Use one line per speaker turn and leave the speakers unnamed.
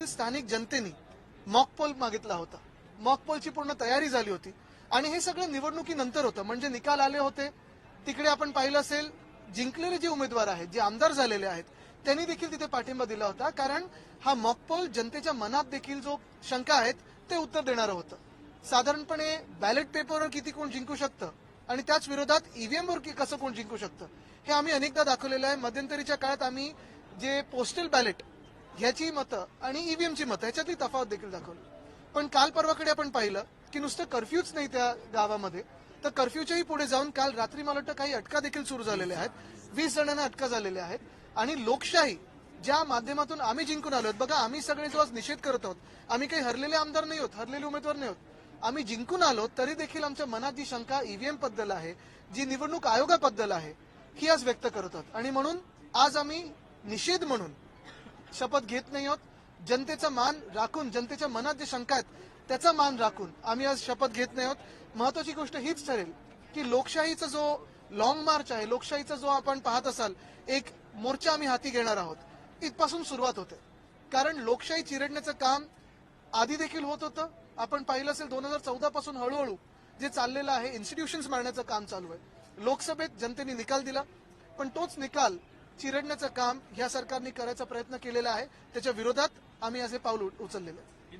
स्थानिक जनतेने मॉकपोल मागितला होता. मॉकपोलची पूर्ण तयारी झाली होती. आणि हे सगळं निवडणुकीनंतर होतं. म्हणजे निकाल आले होते. तिकडे आपण पाहिलं असेल जिंकलेले जे उमेदवार आहेत जे आमदार झालेले आहेत त्यांनी देखील तिथे पाठिंबा दिला होता. कारण हा मॉकपोल जनतेच्या मनात देखील जो शंका आहेत ते उत्तर देणारं होतं. साधारणपणे बॅलेट पेपरवर किती कोण जिंकू शकतं? आणि त्याच विरोधात ईव्हीएमवर कसं कोण जिंकू शकतं? हे आम्ही अनेकदा दाखवलेलं आहे. मध्यंतरीच्या काळात आम्ही जे पोस्टल बॅलेट ह्याची मतं आणि ईव्हीएमची मतं ह्याच्यातली तफावत देखील दाखवली. पण काल परवाकडे आपण पाहिलं की नुसतं कर्फ्यूच नाही त्या गावामध्ये. तर कर्फ्यूच्याही पुढे जाऊन काल रात्री मला वाटतं काही अटका देखील सुरू झालेल्या आहेत. वीस जणांना अटका झालेल्या आहेत. आणि लोकशाही ज्या माध्यमातून आम्ही जिंकून आलो बघा आम्ही सगळे जो आज निषेध करत आहोत आम्ही काही हरलेले आमदार नाही आहोत हरलेले उमेदवार नाही आहोत. आम्ही जिंकून आलो तरी देखील आमच्या मनात जी शंका ईव्हीएमबद्दल आहे जी निवडणूक आयोगाबद्दल आहे ही आज व्यक्त करत आहोत. आणि म्हणून आज आम्ही निषेध म्हणून शपथ घेत नाही आहोत. जनतेचा मान राखून जनतेच्या मनात जे शंका आहेत त्याचा मान राखून आम्ही आज शपथ घेत नाही आहोत. महत्वाची गोष्ट हीच ठरेल की लोकशाहीचा जो लॉंग मार्च आहे लोकशाहीचा जो आपण पाहत असाल एक मोर्चा आम्ही हाती घेणार आहोत. इथपासून सुरुवात होते. कारण लोकशाही चिरडण्याचं काम आधी देखील होत होतं. आपण पाहिलं असेल दोन हजार चौदा पासून हळूहळू जे चाललेलं आहे इन्स्टिट्यूशन्स मारण्याचं काम चालू आहे. लोकसभेत जनतेने निकाल दिला पण तोच निकाल चिरडण्याचं काम ह्या सरकारने करायचा प्रयत्न केलेला आहे. त्याच्या विरोधात आम्ही असे पाऊल उचललेलं आहे.